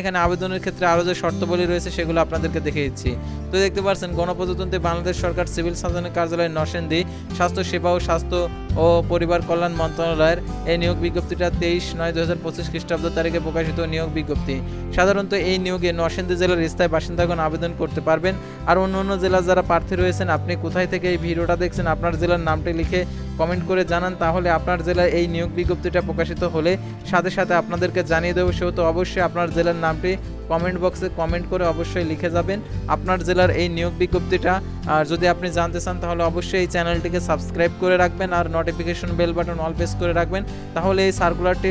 এখানে আবেদনের ক্ষেত্রে আরও যে শর্তাবলী রয়েছে সেগুলো আপনাদেরকে দেখে দিচ্ছি। তো দেখতে পাচ্ছেন, গণপ্রজাতন্ত্রী বাংলাদেশ সরকার সিভিল সার্জনের কার্যালয় নরসিংদী, স্বাস্থ্য, সেবা ও স্বাস্থ্য ও পরিবার কল্যাণ মন্ত্রণালয়ের এই নিয়োগ বিজ্ঞপ্তিটা তেইশ নয় দু হাজার পঁচিশ খ্রিস্টাব্দ তারিখে প্রকাশিত নিয়োগ বিজ্ঞপ্তি। সাধারণত এই নিয়োগে নরসিংদী জেলার স্থায়ী বাসিন্দাগণ আবেদন করতে পারবেন। আর অন্য অন্য জেলার যারা প্রার্থী রয়েছেন, আপনি কোথায় থেকে এই ভিডিওটা দেখছেন, আপনার জেলার নামটি লিখে কমেন্ট করে জানান, তাহলে আপনার জেলায় এই নিয়োগ বিজ্ঞপ্তিটা প্রকাশিত হলে সাথে সাথে আপনাদেরকে জানিয়ে দেবো সেহেতু অবশ্যই আপনার জেলার নামটি কমেন্ট বক্সে কমেন্ট করে অবশ্যই লিখে যাবেন। আপনার জেলার এই নিয়োগ বিজ্ঞপ্তিটা, আর যদি আপনি জানতে চান, তাহলে অবশ্যই এই চ্যানেলটিকে সাবস্ক্রাইব করে রাখবেন আর notification bell button all press করে রাখবেন। তাহলে এই সার্কুলারটি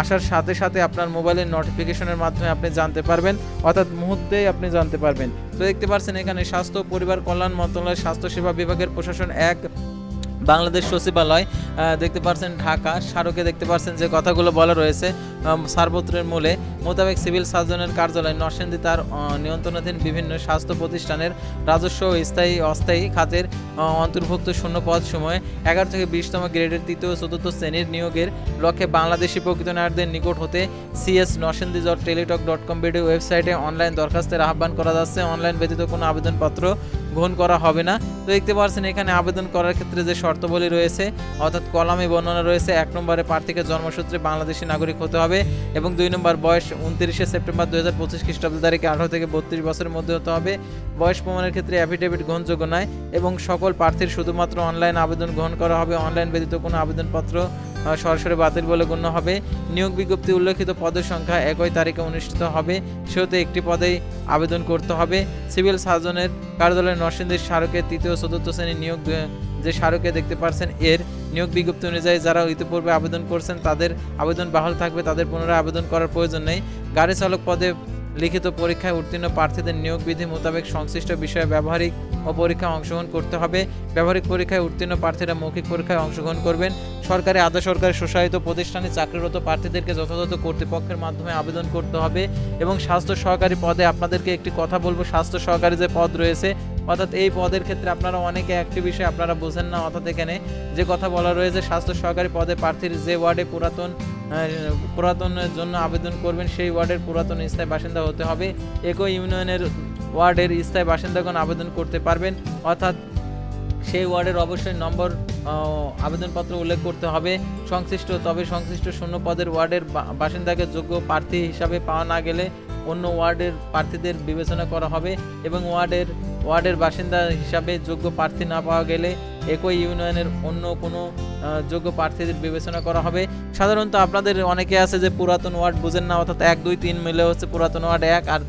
আসার সাথে সাথে আপনার মোবাইলের নোটিফিকেশনের মাধ্যমে আপনি জানতে পারবেন, অর্থাৎ মুহূর্তেই আপনি জানতে পারবেন। তো দেখতে পাচ্ছেন এখানে স্বাস্থ্য পরিবার কল্যাণ মন্ত্রণালয়ের স্বাস্থ্য সেবা বিভাগের প্রশাসন এক বাংলাদেশ সচিবালয় দেখতে পাচ্ছেন ঢাকা। স্মারকে দেখতে পাচ্ছেন যে কথাগুলো বলা রয়েছে সারপত্রের মূলে। মোতাবেক সিভিল সার্জনের কার্যালয় নরসিংদী তার নিয়ন্ত্রণাধীন বিভিন্ন স্বাস্থ্য প্রতিষ্ঠানের রাজস্ব স্থায়ী অস্থায়ী খাতের অন্তর্ভুক্ত শূন্য পদ সময়ে এগারো থেকে বিশতম গ্রেডের তৃতীয় চতুর্থ শ্রেণির নিয়োগের লক্ষ্যে বাংলাদেশি প্রকৃত নায়কদের নিকট হতে CS Narsingdi dot Teletalk dot com video ওয়েবসাইটে অনলাইন দরখাস্তের আহ্বান করা যাচ্ছে। অনলাইন ব্যতীত কোনো আবেদনপত্র গ্রহণ করা হবে না। তো দেখতে পাচ্ছেন এখানে আবেদন করার ক্ষেত্রে যে শর্তাবলী রয়েছে, অর্থাৎ কলামে বর্ণনা রয়েছে, এক নম্বরে প্রার্থীকে জন্মসূত্রে বাংলাদেশি নাগরিক হতে হবে এবং দুই নম্বর বয়স উনত্রিশে সেপ্টেম্বর দুই হাজার পঁচিশ খ্রিস্টাব্দ তারিখে আঠারো থেকে বত্রিশ বছরের মধ্যে হতে হবে। বয়স প্রমাণের ক্ষেত্রে অ্যাফিডেভিট গ্রহণযোগ্য নয় এবং সকল প্রার্থীর শুধুমাত্র অনলাইন আবেদন গ্রহণ করা হবে। অনলাইন ব্যতীত কোনো আবেদনপত্র সরাসরি বাতিল বলে গণ্য হবে। নিয়োগ বিজ্ঞপ্তি উল্লেখিত পদের সংখ্যা একই তারিখে অনুষ্ঠিত হবে। সেহেতু একটি পদেই আবেদন করতে হবে। সিভিল সার্জনের কার্যালয় নরসিংদীর স্মারকের তৃতীয় চতুর্থ শ্রেণির নিয়োগ যে স্মারকে দেখতে পারছেন, এর নিয়োগ বিজ্ঞপ্তি অনুযায়ী যারা ইতিপূর্বে আবেদন করছেন, তাদের আবেদন বাহাল থাকবে, তাদের পুনরায় আবেদন করার প্রয়োজন নেই। গাড়ি চালক পদে লিখিত পরীক্ষায় উত্তীর্ণ প্রার্থীদের নিয়োগ বিধি মোতাবেক সংশ্লিষ্ট বিষয়ে ব্যবহারিক ও পরীক্ষায় অংশগ্রহণ করতে হবে। ব্যবহারিক পরীক্ষায় উত্তীর্ণ প্রার্থীরা মৌখিক পরীক্ষায় অংশগ্রহণ করবেন। সরকারি, আধা সরকারি স্বশাসিত প্রতিষ্ঠানে চাকরিরত প্রার্থীদেরকে যথাযথ কর্তৃপক্ষের মাধ্যমে আবেদন করতে হবে এবং স্বাস্থ্য সহকারী পদে আপনাদেরকে একটি কথা বলব, স্বাস্থ্য সহকারী যে পদ রয়েছে, অর্থাৎ এই পদের ক্ষেত্রে আপনারা অনেকে একটি বিষয় আপনারা বোঝেন না অর্থাৎ এখানে যে কথা বলা রয়েছে, স্বাস্থ্য সহকারী পদে প্রার্থীর যে ওয়ার্ডে পুরাতন পুরাতনের জন্য আবেদন করবেন, সেই ওয়ার্ডের পুরাতন স্থায়ী বাসিন্দা হতে হবে। একই ইউনিয়নের ওয়ার্ডের স্থায়ী বাসিন্দাগণ আবেদন করতে পারবেন। অর্থাৎ সেই ওয়ার্ডের অবশ্যই নম্বর আবেদনপত্র উল্লেখ করতে হবে। সংশ্লিষ্ট, তবে সংশ্লিষ্ট শূন্য পদের ওয়ার্ডের বাসিন্দাকে যোগ্য প্রার্থী হিসাবে পাওয়া না গেলে অন্য ওয়ার্ডের প্রার্থীদের বিবেচনা করা হবে এবং ওয়ার্ডের ওয়ার্ডের বাসিন্দা হিসাবে যোগ্য প্রার্থী না পাওয়া গেলে একই ইউনিয়নের অন্য কোনো যোগ্য প্রার্থীদের বিবেচনা করা হবে। সাধারণত আপনাদের অনেকে আছে যে পুরাতন ওয়ার্ড বুঝেন না, অর্থাৎ এক, দুই, তিন মিলে হচ্ছে পুরাতন ওয়ার্ড এক আর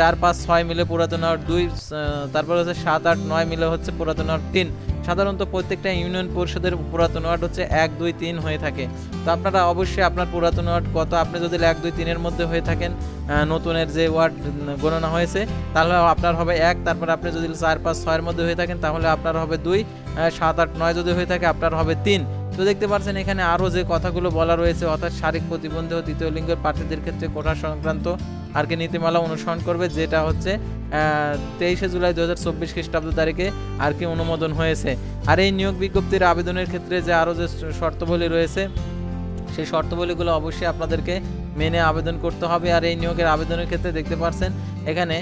চার, পাঁচ, ছয় মিলে পুরাতন ওয়ার্ড দুই তারপর হচ্ছে সাত, আট, নয় মিলে হচ্ছে পুরাতন ওয়ার্ড তিন। সাধারণত প্রত্যেকটা ইউনিয়ন পরিষদের পুরাতন ওয়ার্ড হচ্ছে এক, দুই, তিন হয়ে থাকে। তো আপনারা অবশ্যই আপনার পুরাতন ওয়ার্ড কত, আপনি যদি এক, দুই, তিনের মধ্যে হয়ে থাকেন নতুনের যে ওয়ার্ড গণনা হয়েছে, তাহলে আপনার হবে এক, তারপর আপনি যদি চার, পাঁচ, ছয়ের মধ্যে হয়ে থাকেন, তাহলে আপনার হবে দুই সাত, আট, নয় যদি হয়ে থাকে, আপনার হবে তিন। তো দেখতে পাচ্ছেন এখানে আরও যে কথাগুলো বলা রয়েছে, অর্থাৎ শারীরিক প্রতিবন্ধী ও তৃতীয় লিঙ্গের প্রার্থীদের ক্ষেত্রে কোটা সংক্রান্ত আর কি নীতিমালা অনুসরণ করবে, যেটা হচ্ছে তেইশে জুলাই দু হাজার চব্বিশ খ্রিস্টাব্দ তারিখে আর কি অনুমোদন হয়েছে। আর এই নিয়োগ বিজ্ঞপ্তির আবেদনের ক্ষেত্রে যে আরও যে শর্তাবলী রয়েছে, সেই শর্তাবলীগুলো অবশ্যই আপনাদেরকে মেনে আবেদন করতে হবে। আর এই নিয়োগের আবেদনের ক্ষেত্রে দেখতে পাচ্ছেন এখানে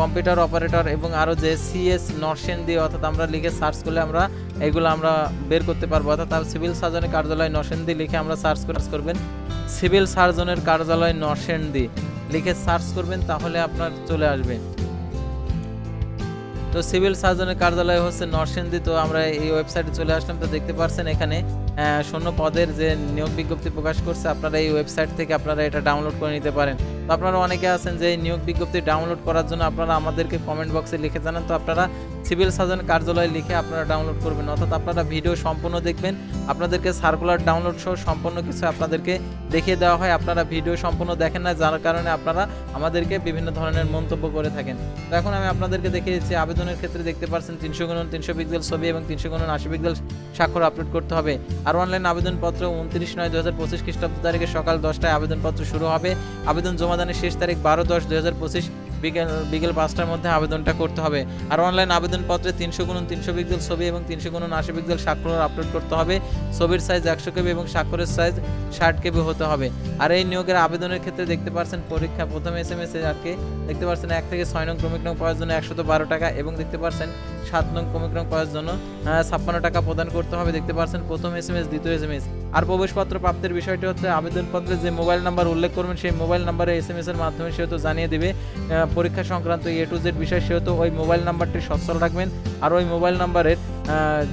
কম্পিউটার অপারেটর এবং আরও যে সিএস নরসেন দিয়ে অর্থাৎ আমরা লিখে সার্চ করলে আমরা এগুলো আমরা বের করতে পারব। অর্থাৎ সিভিল সার্জনের কার্যালয় নরসেন্দি লিখে আমরা সার্চ করে করবেন, সিভিল সার্জনের কার্যালয় নরসেন্দি লিখে সার্চ করবেন, তাহলে আপনার চলে আসবে। তো সিভিল সার্জনের কার্যালয় হচ্ছে নরসিংদী, তো আমরা এই ওয়েবসাইটে চলে আসলাম। তো দেখতে পারছেন এখানে শূন্য পদের যে নিয়োগ বিজ্ঞপ্তি প্রকাশ করছে, আপনারা এই ওয়েবসাইট থেকে আপনারা এটা ডাউনলোড করে নিতে পারেন। তো আপনারা অনেকে আছেন যে এই নিয়োগ বিজ্ঞপ্তি ডাউনলোড করার জন্য আপনারা আমাদেরকে কমেন্ট বক্সে লিখে জানান। তো আপনারা সিভিল সার্জন কার্যালয়ে লিখে আপনারা ডাউনলোড করবেন। অর্থাৎ আপনারা ভিডিও সম্পূর্ণ দেখবেন, আপনাদেরকে সার্কুলার ডাউনলোড সহ সম্পূর্ণ কিছু আপনাদেরকে দেখিয়ে দেওয়া হয়। আপনারা ভিডিও সম্পূর্ণ দেখেন না, যার কারণে আপনারা আমাদেরকে বিভিন্ন ধরনের মন্তব্য করে থাকেন। তো এখন আমি আপনাদেরকে দেখিয়ে দিচ্ছি, আবেদনের ক্ষেত্রে দেখতে পাচ্ছেন তিনশো গুণন তিনশো পিক্সেল ছবি এবং তিনশো গুণন আশি পিক্সেল স্বাক্ষর আপলোড করতে হবে। আর অনলাইন আবেদনপত্র উনত্রিশ নয় দু হাজার পঁচিশ খ্রিস্টাব্দ তারিখে সকাল দশটায় আবেদনপত্র শুরু হবে। আবেদন জমাদানের শেষ তারিখ বারো দশ দু হাজার পঁচিশ। বিকেল বিকেল পাঁচটার মধ্যে আবেদনটা করতে হবে। আর অনলাইন আবেদনপত্রে তিনশো গুণন তিনশো পিক্সেল ছবি এবং তিনশো গুণন আশি পিক্সেল স্বাক্ষর আপলোড করতে হবে। ছবির সাইজ একশো কেবি এবং স্বাক্ষরের সাইজ ষাট কেবি হতে হবে। আর এই নিয়োগের আবেদনের ক্ষেত্রে দেখতে পাচ্ছেন পরীক্ষা, প্রথম এস এম এস আর কে, দেখতে পাচ্ছেন এক থেকে ছয় নং, ক্রমিক নং পাওয়ার জন্য একশত বারো টাকা এবং দেখতে পাচ্ছেন সাত নং কমিক্রম করার জন্য ছাপ্পান্ন টাকা প্রদান করতে হবে। দেখতে পাচ্ছেন, প্রথম এস এম এস দ্বিতীয় এস এম এস আর প্রবেশপত্র প্রাপ্তির বিষয়টি হচ্ছে, আবেদনপত্রে যে মোবাইল নাম্বার উল্লেখ করবেন, সেই মোবাইল নাম্বারে এস এম এস এর মাধ্যমে সেহেতু জানিয়ে দেবে। পরীক্ষা সংক্রান্ত এ টু জেড বিষয় সেহেতু ওই মোবাইল নাম্বারটি সচ্ছল রাখবেন। আর ওই মোবাইল নাম্বারের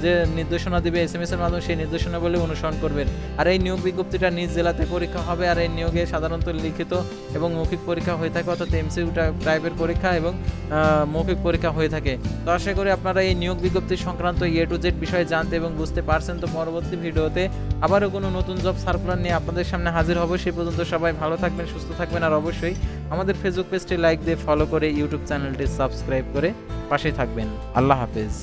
যে নির্দেশনা দিবে এস এম এস এর মাধ্যমে, সেই নির্দেশনাবলী অনুসরণ করবেন। আর এই নিয়োগ বিজ্ঞপ্তিটা নিজ জেলাতে পরীক্ষা হবে, আর এই নিয়োগে সাধারণত লিখিত এবং মৌখিক পরীক্ষা হয়ে থাকে, অর্থাৎ এমসিউ টাইপের পরীক্ষা এবং মৌখিক পরীক্ষা হয়ে থাকে। তো আশা করি আপনারা এই নিয়োগ বিজ্ঞপ্তি সংক্রান্ত এ টু জেড বিষয়ে জানতে এবং বুঝতে পারছেন। তো পরবর্তী ভিডিওতে আবারও কোনো নতুন জব সার্কুলার নিয়ে আপনাদের সামনে হাজির হব। সেই পর্যন্ত সবাই ভালো থাকবেন, সুস্থ থাকবেন, আর অবশ্যই আমাদের ফেসবুক পেজটি লাইক দিয়ে ফলো করে ইউটিউব চ্যানেলটি সাবস্ক্রাইব করে পাশে থাকবেন। আল্লাহ হাফেজ।